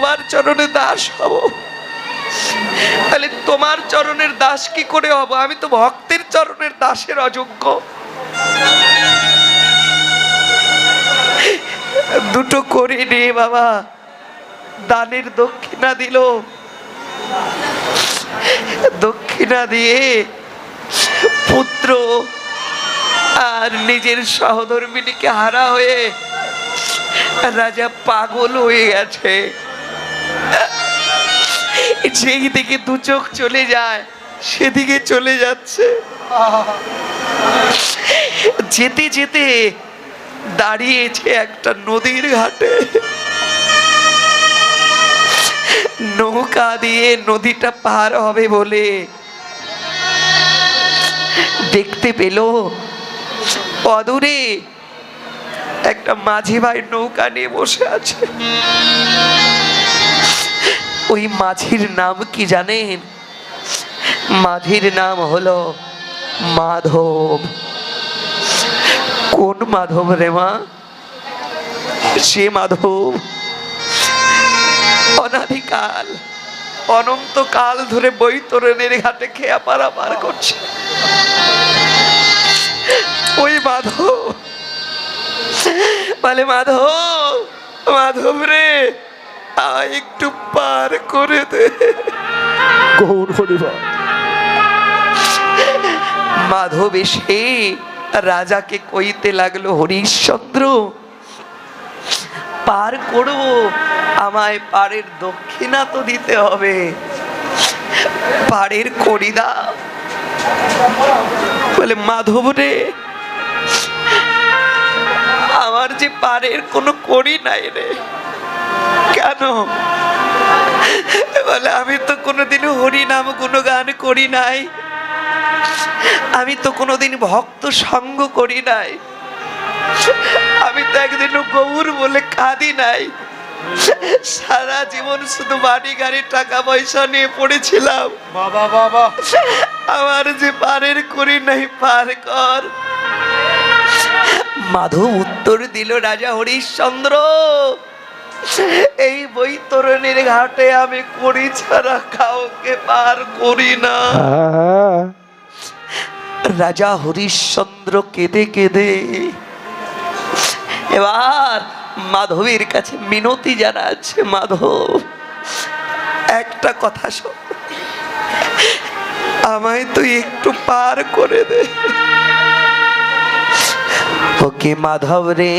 তোমার চরণে দাস হব। তাহলে তোমার চরণের দাস কি করে হব? আমি তো ভক্তের চরণের দাসের অযোগ্য। দুটো করে নে বাবা। দানের দক্ষিণা দিল। দক্ষিণা দিয়ে পুত্র আর নিজের সহধর্মিনীকে হারা হয়ে রাজা পাগল হয়ে গেছে। যেই দিকে দু চোখ চলে যায়, সেদিকে চলে যাচ্ছে। যেতে যেতে দাঁড়িয়েছে একটা নদীর ঘাটে। নৌকা দিয়ে নদীটা পার হবে বলে দেখতে পেল অদূরে একটা মাঝি ভাই নৌকা নিয়ে বসে আছে। ওই মাঝির নাম কি জানেন? মাঝির নাম হলো মাধব। কোন মাধব রে মা? সে মাধব। অনাদিকাল, অনন্তকাল ধরে বৈতরণের ঘাটে খেয়া পারাপার করছে। ওই মাধব। বলে, মাধব মাধব রে একটু পার করে দে। গৌর হরিবা মাধব এসে রাজাকে কইতে লাগল হরিশ্চন্দ্র পার করব। আমায় পাড়ের দক্ষিণা তো দিতে হবে। পাড়ের করিদা। বলে মাধব রে আমার যে পাড়ের কোনো করি নাই রে। কেন? বলে আমি তো কোনোদিনও হরি নাম কোনো গান করি নাই। আমি তো কোনোদিন ভক্ত সঙ্গ করি নাই। আমি তো একদিন গৌর বলে কাঁদি নাই। সারা জীবন শুধু বাড়ি গাড়ি টাকা পয়সা নিয়ে পড়েছিলাম। বাবা বাবা। আমার যে পারের করি নাই পার কর। মাধব উত্তর দিল রাজা হরিশ্চন্দ্র এই বই বৈতরণীর ঘাটে আমি করি ছাড়া কাউকে পার করি না। রাজা হরিশ্চন্দ্র কেঁদে কেঁদে এবার মাধবীর কাছে মিনতি জানাচ্ছে, মাধব, একটা কথা শোন। আমায় তুই একটু পার করে দে। ওকে মাধব রে?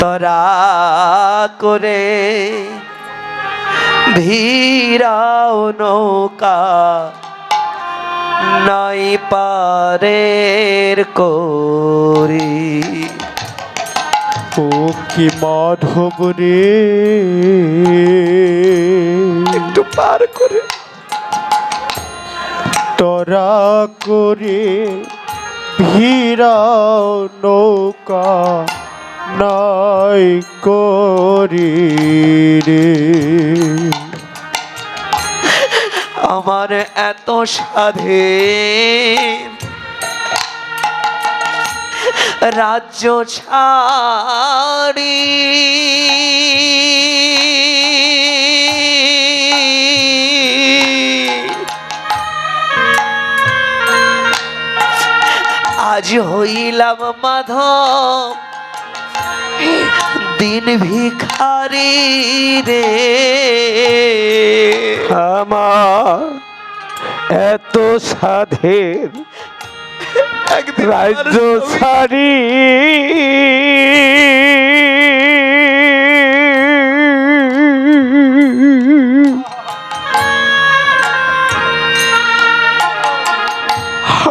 তরা করে ভিড়াও নৌকা নাই পারের করি। ও কি মাধব রে? একটু পার করে। তরা করে ভিড়াও নৌকা নাই করি রে। আমার এত সাধে রাজ্য ছাড়ি। হইলাম মাধব। দিন ভিখারি রে। আমার এত সাধের রাজ্য আমার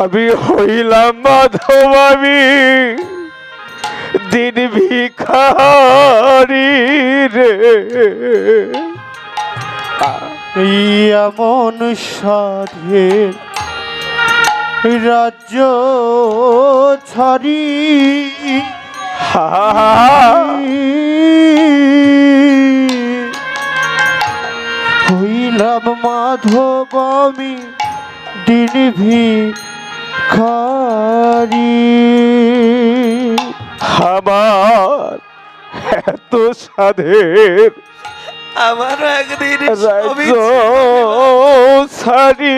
আমি হইলাম মাধব আমি দিন ভিখারি রে। এমন সাধের রাজ্য ছাড়ি হইলাম মাধব আমি দিন ভিখারি আমার এত সাধের আমারও একদিন রাজ্য। সারি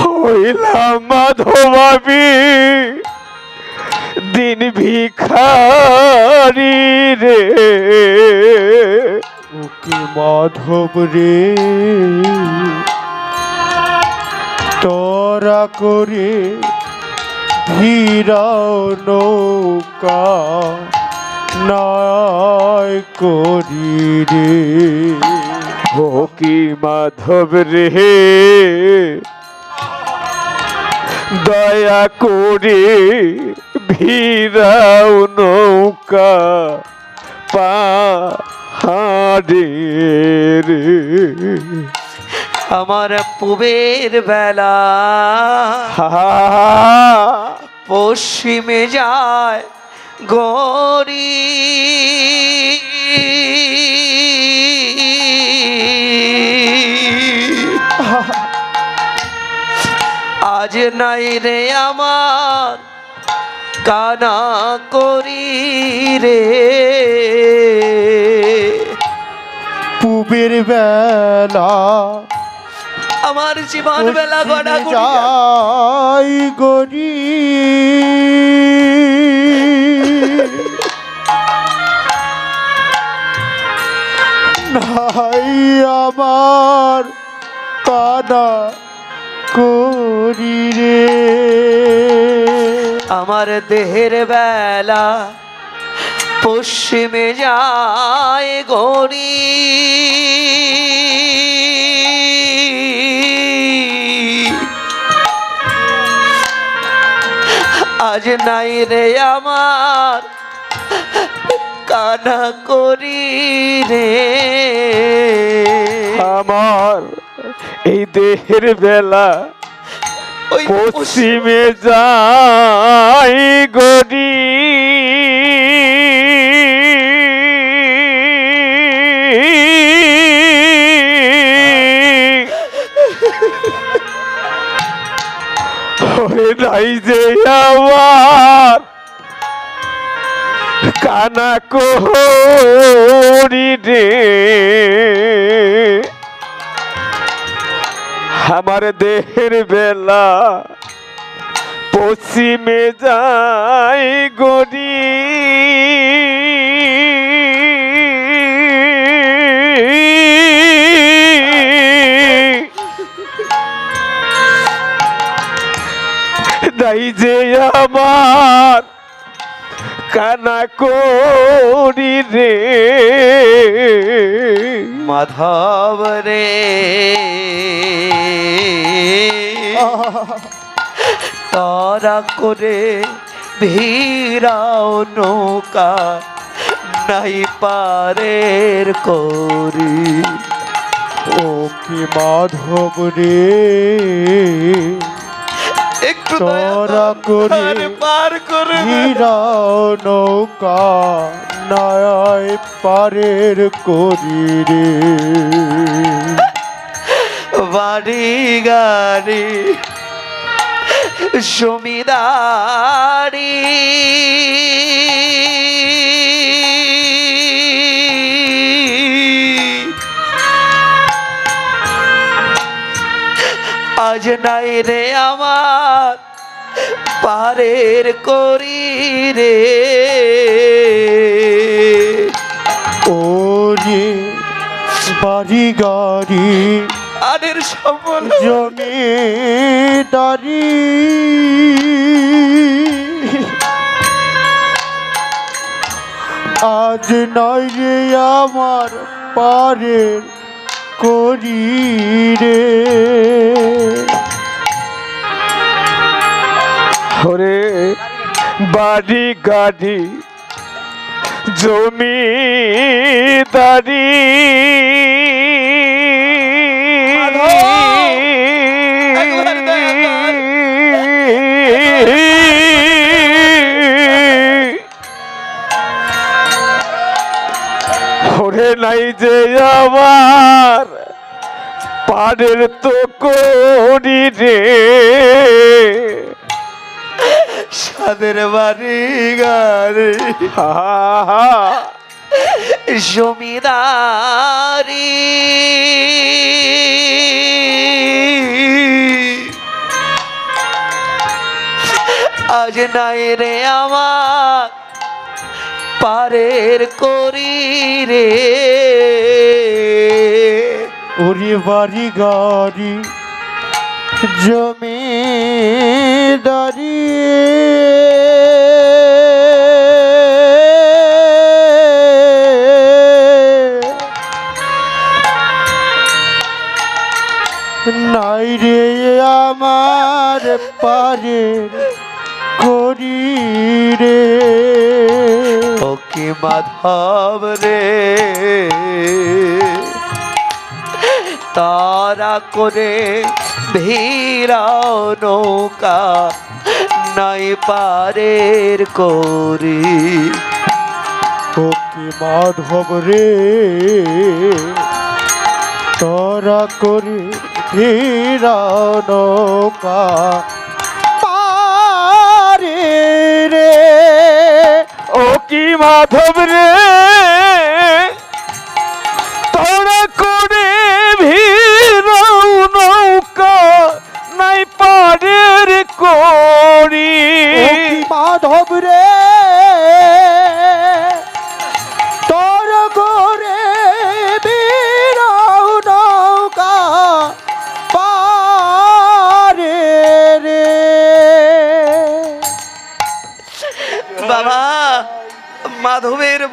হইলাম মাধবাবি দিন ভিখারি রে। ওকে মাধব রে। তোরা করে ধীরাও নৌকা নয় করি রে। ও মাধব রে। দয়া করে ভিড়াও নৌকা পাহাড়ে আমার পুবের বেলা হা পশ্চিমে যায় গরি আজ নাই রে আমার কানা করি রে। পুবের বেলা আমার জীবন বেলা গড়া যাই গরি নাই আমার কানা করি রে। আমার দেহের বেলা পশ্চিমে যায় গড়ি আজ নাই রে আমার কানা করি রে। আমার এই দেহের বেলা পশ্চিমে যাই ওরে নাই যে আমার কানা কোহরি রে। আমার দেহের বেলা পশ্চিমে যাই গরি দাই যে আমার কানা করি রে। মাধব রে। তারা করে ভিড়াও নৌকা নাই পারের করি। ও কি মাধব রে। তোরা কর, পার করে। হীরাও নৌকা নয় পারের করি রে। বাড়ি গাড়ি জমিদারি। আজ নাই রে আমার পারের করি রে ও রে বাড়ি গাড়ি আদের সফল জমি দারি আজ নয় আমার পারের করি রে ওরে বাড়ি গাড়ি, জমি কর। ওরে নাই যে আমার পারের তো করি রে। সাদের বাড়ি গারে হা হা। জমিদারি। আজ নাই রে আমার পারের করি রে। ওরে বাড়ি গাড়ি জমি জমিদারি। নাই রে আমার পারে করি রে ওকে মাধব রে। তারা করে ভিড়াও নৌকা নাই পারের করি। ওকে মাধব রে। তোরা করে নৌকা পারে রে ও কি মাধব রে? তোরা করে ভিড়াও নৌকা নাই পারের করি মাধব রে?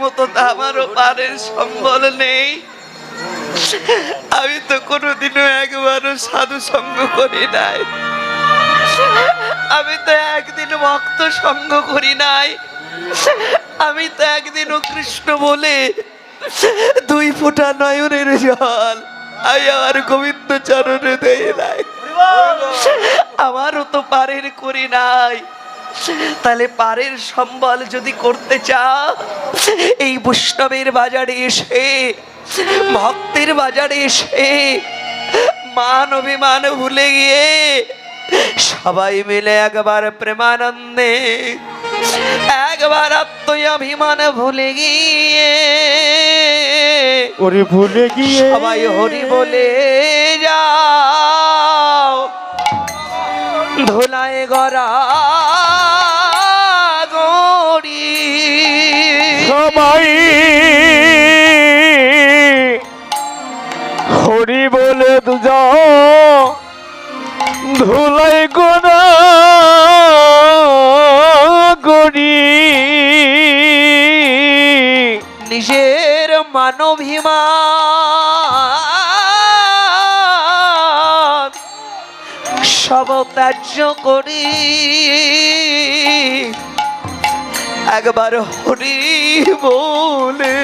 মতো আমারও পারের সম্বল নেই। আমি তো কোনোদিনও একবারও সাধু সঙ্গ করি নাই। আমি তো একদিন ভক্ত সঙ্গ করি নাই। আমি তো একদিনও কৃষ্ণ বলে দুই ফোঁটা নয়নের জল আমি আমার গোবিন্দ চরণে দেয় নাই। আমারও তো পারের করি নাই। তাহলে পারের সম্বল যদি করতে চাও এই বৈষ্ণবের বাজারে এসে ভক্তের বাজারে এসে মান অভিমান ভুলে গিয়ে সবাই মিলে একবার প্রেমানন্দে একবার আত্মঅভিমান ভুলে গিয়ে ওরে ভুলে গিয়ে সবাই হরি বলে যাও। ধুলায় গড়া গড়ি সবাই হরি বলে দুজন ধুলাই গোনা গড়ি নিজের মানবিমান ত্যায্য করি। একবার হরি বলে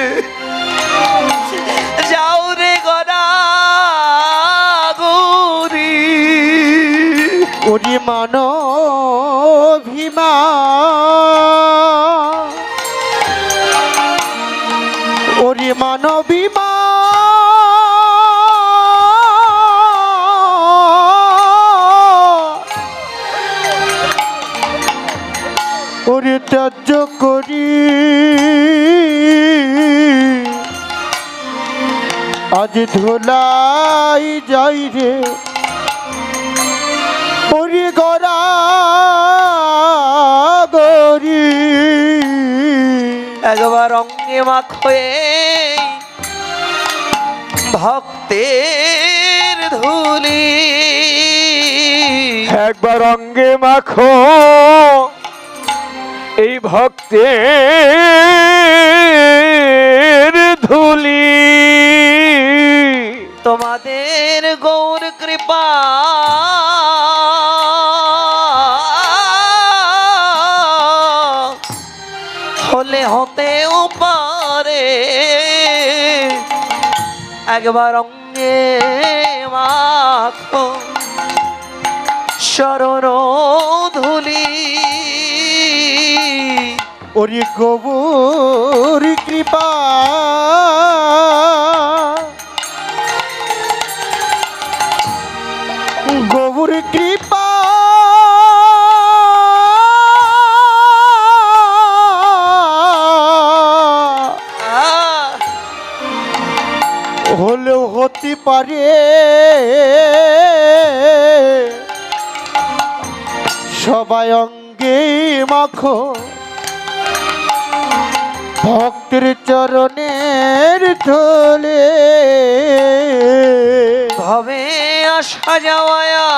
যাও রে গড়া গরি। ওরে মানো ভীমা ওরে মানবীমা আজ ধুলাই যাই রে। ওরে গড়া গরি একবার অঙ্গে মাখয়ে ভক্তের ধুলি। একবার অঙ্গে মাখো। এই ভক্তের ধুলি। তোমাদের গৌর কৃপা। হলে হতেও পারে একবার অঙ্গে মাখো শরণ ধুলি। ওরে গোবর কৃপা। গৌর কৃপা। হলেও হতে পারে। সবাই অঙ্গে মাখো। ভক্তের চরণের ধলে ভবে আসা যাওয়ায়া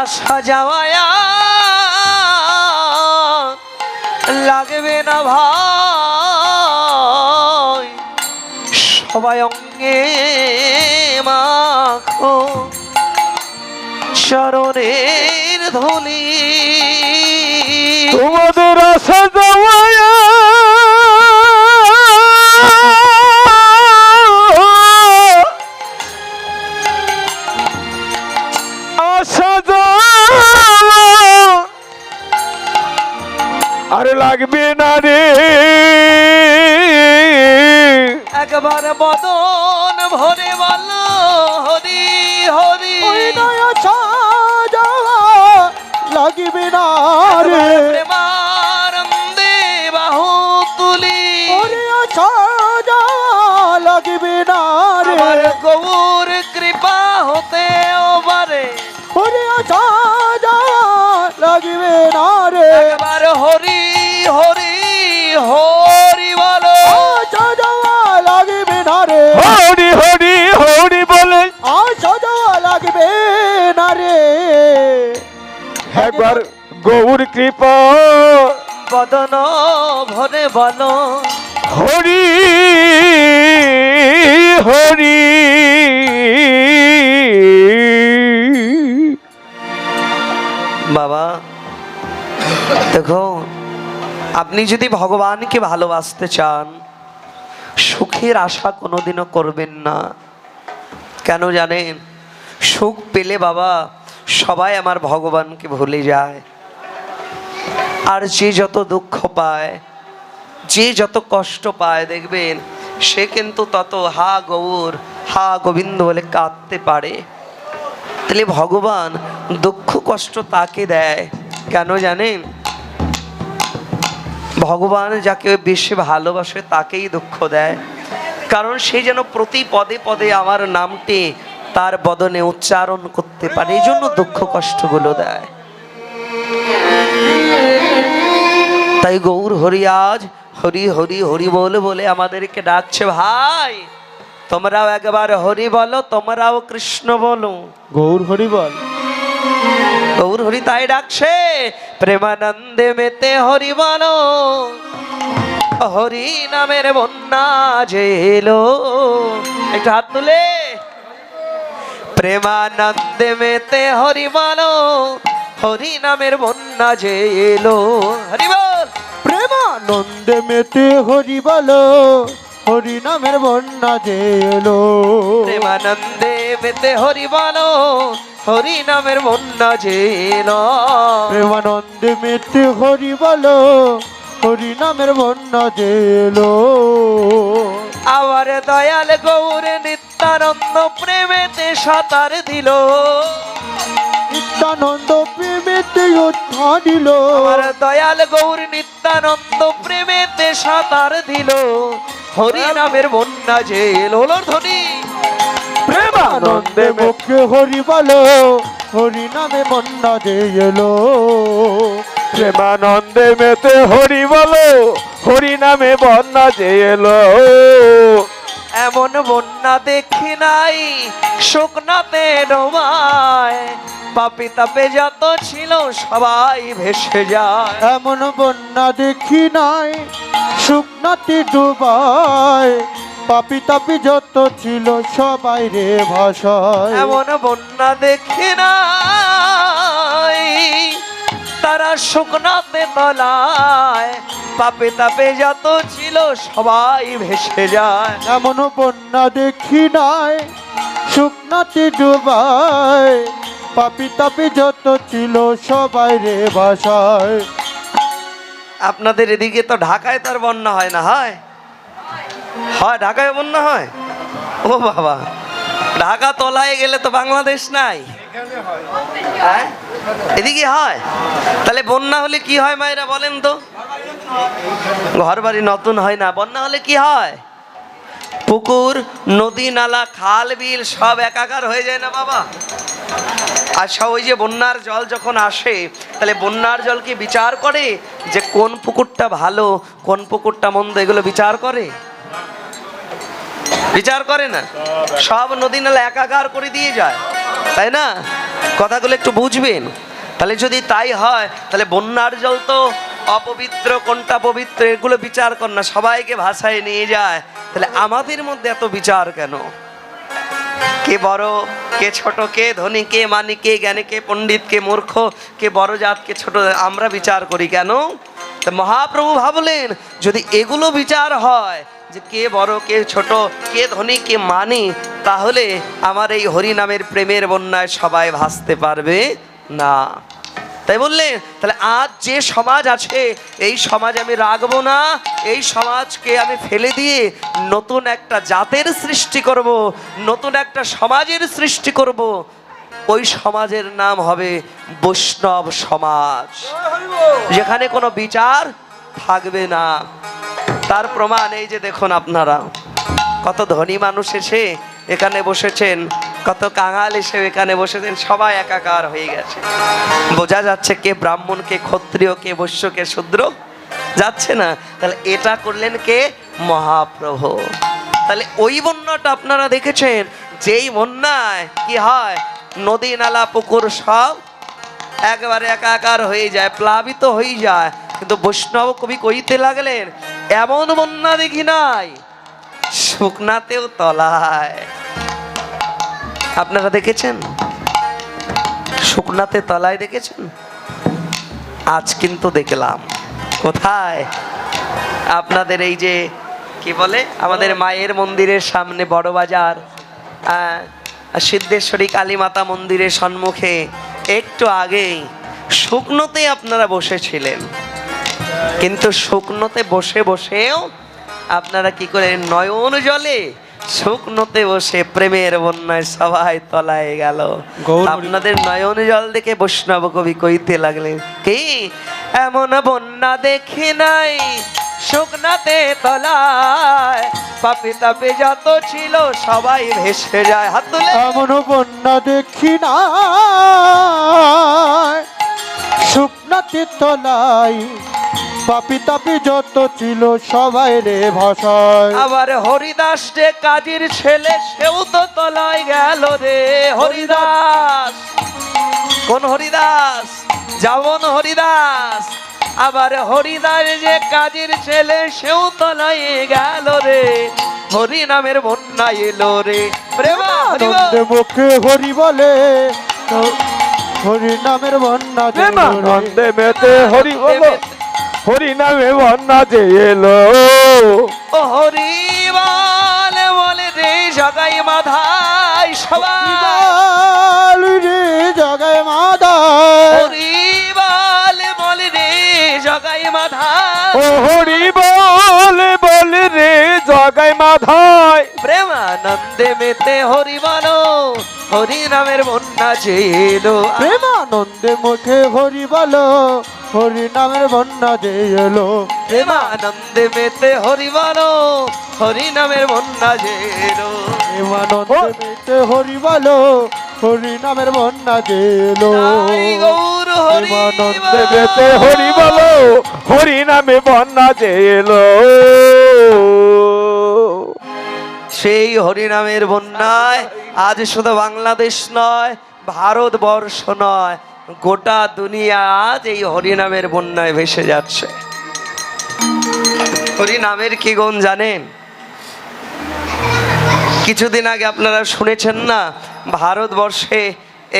আসা যাওয়ায়া লাগবে না ভাই। সবাই অঙ্গে মাখো। চরণের ধলি তোমাদের আশা যাওয়া আরে লাগবে না রে। একবার বদন ভরে না রে প্রেমানন্দে বাহু তুলি। লাগবে না রে। গৌর কৃপা হতে ওবারে ওরে লাগবে না রে। একবার হরি হরি হরি বলো। যাওয়া লাগবে না রে। হরি হরি হরি বলে। যাওয়া লাগবে না রে। একবার গৌর কৃপা বদন ভরে বলো হরি হরি। বাবা দেখো আপনি যদি ভগবানকে ভালোবাসতে চান সুখের আশা কোনোদিনও করবেন না। কেন জানেন? সুখ পেলে বাবা সবাই আমার ভগবানকে ভুলে যায়। আর যে যত দুঃখ পায়, যে যত কষ্ট পায়, দেখবেন, সে কিন্তু তত হা গৌর, হা গোবিন্দ বলে কাঁদতে পারে। তাহলে ভগবান দুঃখ, কষ্ট তাকে দেয়। কেন জানেন? ভগবান যাকে বেশি ভালোবাসে, তাকেই দুঃখ দেয়। কারণ সে যেন প্রতি পদে পদে আমার নামটি তার বদনে উচ্চারণ করতে পারে, এই জন্য দুঃখ, কষ্টগুলো দেয়। তাই গৌর হরি আজ হরি হরি হরি বলে বলে আমাদেরকে ডাকছে ভাই। তোমরাও একবার হরি বলো তোমরাও কৃষ্ণ বলো। গৌর হরি বল। গৌর হরি তাই ডাকছে প্রেমানন্দে মেতে হরি বলো। হরি নামের বন্যা যে এলো একটু হাত তুলে। প্রেমানন্দে মেতে হরি বলো। হরি নামের বন্যা যে এলো। হরি বল! প্রেমানন্দে মেতে হরি বলো হরি নামের বন্যা যে এলো। প্রেমানন্দে মেতে হরি বলো হরি নামের বন্যা যে এলো। প্রেমানন্দে মেতে হরি বলো হরি নামের বন্যা যে এলো। আবার দয়াল গৌরে নিত্যানন্দ প্রেমেতে সাঁতার দিল। নিত্যানন্দ প্রেমেতে উত্থা দিল। আমার দয়াল গৌর নিত্যানন্দ প্রেমেতে সাঁতার দিল। হরি নামের বন্যা যে এলো ধ্বনি। প্রেমানন্দে মুখে হরি বলো হরি নামে বন্যা যে এলো। প্রেমানন্দে মেতে হরি বলো হরি নামে বন্যা যে এলো। এমন বন্যা দেখি নাই শুকনাতে ডোবায়। পাপি তাপে যত ছিল সবাই ভেসে যায়। এমন বন্যা দেখি নাই শুকনাতে ডুবায়। পাপি তাপি যত ছিল সবাই রে ভাষায় এমন বন্যা দেখি নাই। তারা শুকনাতে তলায় পাপে তাপে যত ছিল সবাই ভেসে যায়। এমন বন্যা দেখি নাই শুকনাতে ডুবায় পাপি তাপি যত ছিল সবাই রে ভাষায় আপনাদের এদিকে তো ঢাকায় তার বন্যা হয় না হয়? হয় ঢাকায় বন্যা হয়? ও বাবা ঢাকা তলায় গেলে তো বাংলাদেশ নাই। হ্যাঁ? এদিকে হয়? তাহলে বন্যা হলে কি হয় মায়েরা বলেন তো? ঘর বাড়ি নতুন হয় না, বন্যা হলে কি হয়? পুকুর, নদী, নালা, খাল, বিল সব একাকার হয়ে যায় না বাবা? আচ্ছা ওই যে বন্যার জল যখন আসে, তাহলে বন্যার জলকে বিচার করে যে কোন পুকুরটা ভালো, কোন পুকুরটা মন্দ, এগুলো বিচার করে? বিচার করে না? সব নদী, নালা একাকার করে দিয়ে যায়, তাই না? কথাগুলো একটু বুঝবেন। তাহলে যদি তাই হয়, তাহলে বন্যার জল তো অপবিত্র, কোনটা পবিত্র, এগুলো বিচার কর না, সবাইকে ভাষায় নিয়ে যায়। তাহলে আমাদের মধ্যে এত বিচার কেন? কে বড়, কে ছোট, কে ধনী, কে মানি, কে জ্ঞানী, কে পণ্ডিত, কে মূর্খ, কে বড় জাত, কে ছোট, আমরা বিচার করি কেন? তা মহাপ্রভু ভাবলেন, যদি এগুলো বিচার হয় যে কে বড়, কে ছোট, কে ধনী, কে মানি, তাহলে আমার এই হরি নামের প্রেমের বন্যায় সবাই ভাসতে পারবে না। তাই বললেন তাহলে আজ যে সমাজ আছে, এই সমাজ আমি রাখব না, এই সমাজকে আমি ফেলে দিয়ে নতুন একটা জাতের সৃষ্টি করব, নতুন একটা সমাজের সৃষ্টি করব। ওই সমাজের নাম হবে বৈষ্ণব সমাজ। যেখানে কোনো বিচার থাকবে না। তার প্রমাণ এই যে দেখুন আপনারা, কত ধনী মানুষ এসে এখানে বসেছেন, কত কাঙাল এসে এখানে বসেছেন, সবাই একাকার হয়ে গেছে। বোঝা যাচ্ছে কে ব্রাহ্মণ, কে ক্ষত্রিয়, কে বৈশ্য, কে শূদ্র, যাচ্ছে না। তাহলে এটা করলেন কে? মহাপ্রভু। তাহলে ওই বন্যাটা আপনারা দেখেছেন, যেই বন্যায় কি হয়? নদী, নালা, পুকুর সব একবারে একাকার হয়ে যায়, প্লাবিত হয়ে যায়। কিন্তু বৈষ্ণব কবি কইতে লাগলেন, এমন বন্যা দেখি নাই, শুকনাতেও তলায়। আপনারা দেখেছেন? শুকনাতে তলায় দেখেছেন? আজ কিন্তু দেখলাম। কোথায়? আপনাদের এই যে, কি বলে? আমাদের মায়ের মন্দিরের সামনে বড় বাজার সিদ্ধেশ্বরী কালী মাতা মন্দিরের সম্মুখে একটু আগেই শুকনোতে আপনারা বসেছিলেন। কিন্তু শুকনোতে বসে বসেও আপনারা কি করে নয়ন জলে? শুকনোতে বসে প্রেমের বন্যায় সবাই তলায় গেল। আপনাদের নয়ন জল দেখে বৈষ্ণব কবি কইতে লাগলেন কি? এমন বন্যা দেখি নাই শুকনাতে তলায়। পাপে তাপে যত ছিল সবাই ভেসে যায় হাত তুলে। এমন বন্যা দেখি না শুকনাতে তলাই পাপি তাপি যত ছিল সবাই রে ভাষায়। আবার হরিদাস যে কাজীর ছেলে সেও তো তলায় গেল রে। হরিদাস! কোন হরিদাস? যেমন হরিদাস! আবার হরিদাস যে কাজীর ছেলে সেও তলায় গেল রে। হরি নামের বন্যা এলো রে। আনন্দে মুখে হরি বলে হরি নামের বন্যা। প্রেমানন্দে মেতে হরি বলো। হরি নামে বন্যা যে এলো। ও হরি বল বলে রে জগাই মাধাই সবাই রে জগাই মাদায় হরি বল বলে রে জগাই মাধাই ও হরি বলে বলে রে জগাই মাধায় প্রেমানন্দে মেতে হরি বলো হরি নামের বন্যা ছিল প্রেমানন্দে মুখে হরি বলো হরি নামের বন্যা যে এলো প্রেমানন্দে মেতে হরি বলো হরি নামের বন্যা ছিল প্রেমানন্দে মেতে হরি বলো হরি নামের বন্যা এলো গৌর হরি প্রেমানন্দে মেতে হরি বলো হরি নামে বন্যা যে এলো সেই হরিনামের বন্যায় আজ শুধু বাংলাদেশ নয়, ভারতবর্ষ নয়, গোটা দুনিয়া আজ এই হরিনামের বন্যায় ভেসে যাচ্ছে। হরিনামের কি গুণ জানেন? কিছুদিন আগে আপনারা শুনেছেন না, ভারতবর্ষে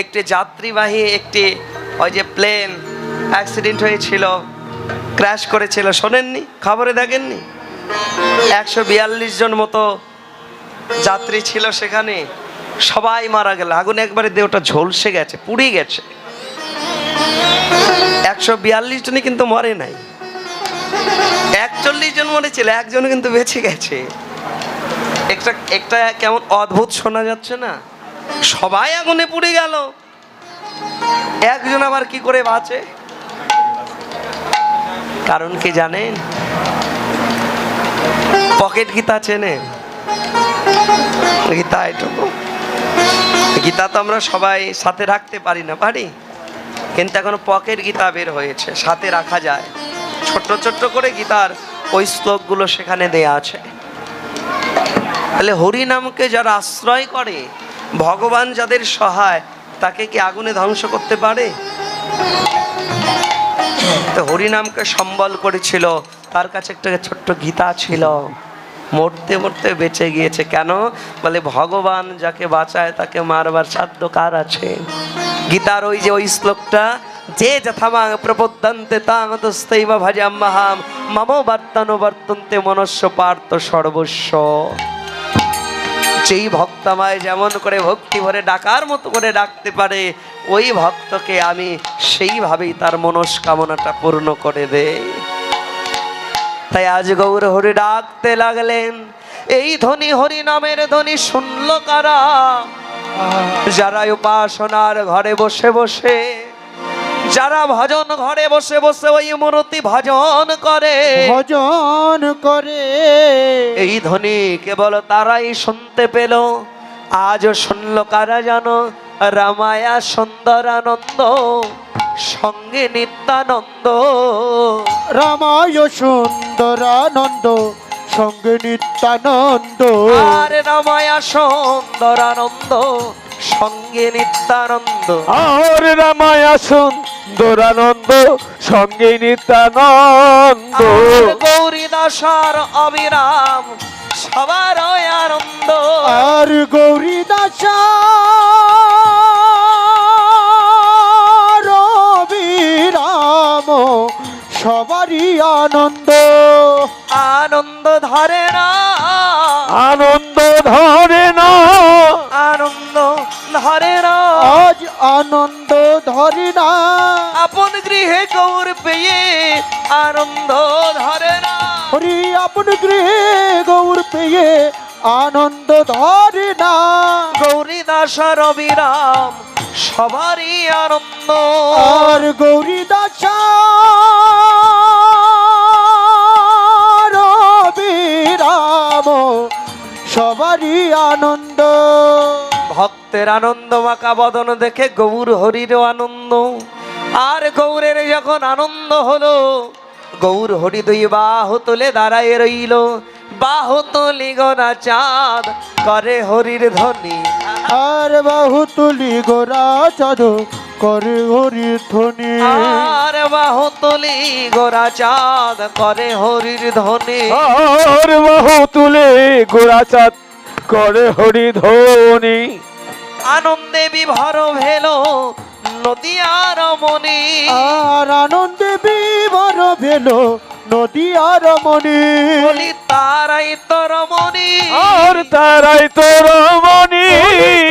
একটি যাত্রীবাহী, একটি ওই যে প্লেন অ্যাক্সিডেন্ট হয়েছিল ক্র্যাশ করেছিল, শোনেননি? খবরে দেখেননি? একশো বিয়াল্লিশ জন মতো যাত্রী ছিল সেখানে। সবাই মারা গেল। আগুন একবারে দেহটা ঝলসে গেছে, পুড়ে গেছে। একশো বিয়াল্লিশ জনই কিন্তু মরে নাই। একচল্লিশ জন মরেছিল একজন কিন্তু বেঁচে গেছে। একটা একটা কেমন অদ্ভুত শোনা যাচ্ছে না? সবাই আগুনে পুড়ে গেল। একজন আবার কি করে বাঁচে? কারণ কি জানেন? পকেট গীতা চেনে গীতা এটুকু গীতা তো আমরা সবাই সাথে রাখতে পারি না, পারি? কিন্তু এখন পকেট গীতা বের হয়েছে, সাথে রাখা যায়। ছোট্ট ছোট্ট করে গীতার ওই শ্লোকগুলো সেখানে দেয়া আছে। তাহলে হরিনামকে যারা আশ্রয় করে, ভগবান যাদের সহায়, তাকে কি আগুনে ধ্বংস করতে পারে? তো হরিনামকে সম্বল করেছিল, তার কাছে একটা ছোট্ট গীতা ছিল। মরতে মরতে বেঁচে গিয়েছে। কেন? বলে, ভগবান যাকে বাঁচায় তাকে মারবার সাধ্য কার আছে। গীতার ওই যে ওই শ্লোকটা, যে যথামাং প্রপদ্যন্তে তাং ভজাম মহাম, মম বর্তনু বর্তন্তে মনস্য পার্থ সর্বস্ব। যেই ভক্ত আমায় যেমন করে ভক্তি ভরে ডাকার মতো করে ডাকতে পারে, ওই ভক্তকে আমি সেইভাবেই তার মনস্কামনাটা পূর্ণ করে দেই। তাই আজ গৌর হরি ডাকতে লাগলেন। এই ধ্বনি হরি নামের ধ্বনি শুনল কারা? যারা উপাসনার ঘরে বসে বসে যারা ভজন ঘরে বসে বসে ওই মূর্তি ভজন করে। ভজন করে। এই ধ্বনি কেবল তারাই শুনতে পেল। আজও শুনল কারা জানো? রামায়া সুন্দরানন্দ। সঙ্গে নিত্যানন্দ। রামায় সুন্দরানন্দ সঙ্গে নিত্যানন্দ। আর রামায়া সুন্দরানন্দ সঙ্গে নিত্যানন্দ। আর রামায়া সুন্দরানন্দ সঙ্গে নিত্যানন্দ। আর গৌরী দাসার অবিরাম সবার আনন্দ। আর গৌরী আনন্দ। আনন্দ ধরে না। আনন্দ ধরে না। আনন্দ ধরে না। আজ আনন্দ ধরি না। আপন গৃহে গৌর পেয়ে আনন্দ ধরে না। হরি আপন গৃহে গৌর পেয়ে আনন্দ ধরে না। গৌরী দাস রবিরাম সবারই আনন্দ। আর গৌরী দাসা রবিরাম সবারই আনন্দ। ভক্তের আনন্দ মাকা বদন দেখে গৌর হরিরও আনন্দ। আর গৌরের যখন আনন্দ হলো গৌর হরি দুই বাহু তুলে দাঁড়ায় রইল। বাহু তুলি গোনা চাঁদ করে হরির ধ্বনি। আর বাহু তুলি গোরা চাঁদ করে হরির ধ্বনি। আর বাহুতলি গোরা চাঁদ করে হরির ধ্বনি। আর বাহুতলি গোরা চাঁদ করে হরি ধ্বনি। আনন্দে বিভর ভেল আর মনি আর আনন্দে বিভর ভেল নদী আর মনি বলি তারাই তোর মনি আর তারাই তো রমণী।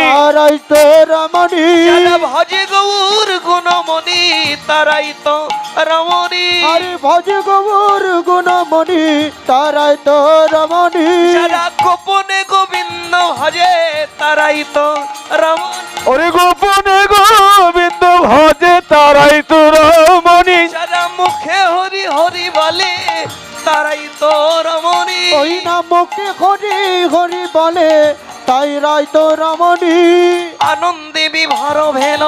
তারাই তো রমণী। যারা ভজে গৌর গুণমণি তারাই তো রমণী। আরে ভজ গৌর গুণমণি তারাই তো রমণী। যারা গোপনে গোবিন্দ ভজে তারাই তো রমণী। ওরে গোপনে গোবিন্দ ভজে তারাই তো রমণী নামকে হরি হরি বলে তাই রাই তো রমণী। আনন্দে বিভার ভেল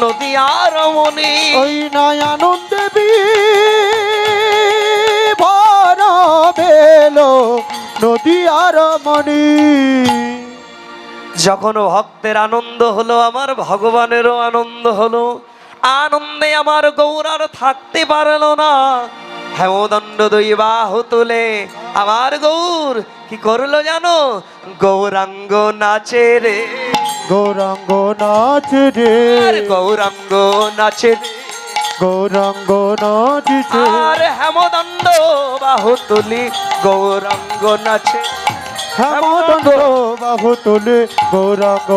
নদিয়ার মনি ওই নাই আনন্দে ভর বেলো নদী আর মণি যখন ভক্তের আনন্দ হলো আমার ভগবানেরও আনন্দ হলো। আনন্দে আমার গৌরার থাকতে পারল না। হেমদণ্ড দুই বাহু তুলে। আমার গৌর কি করল জানো? গৌরাঙ্গ নাচে রে। গৌরাঙ্গ নাচ রে। গৌরাঙ্গ নাচে রে। গৌরাঙ্গ নাচিছে আর হেমদণ্ড বাহু তুলি গৌরাঙ্গ নাচে। হেমদণ্ড বাহু তোলে গৌরাঙ্গ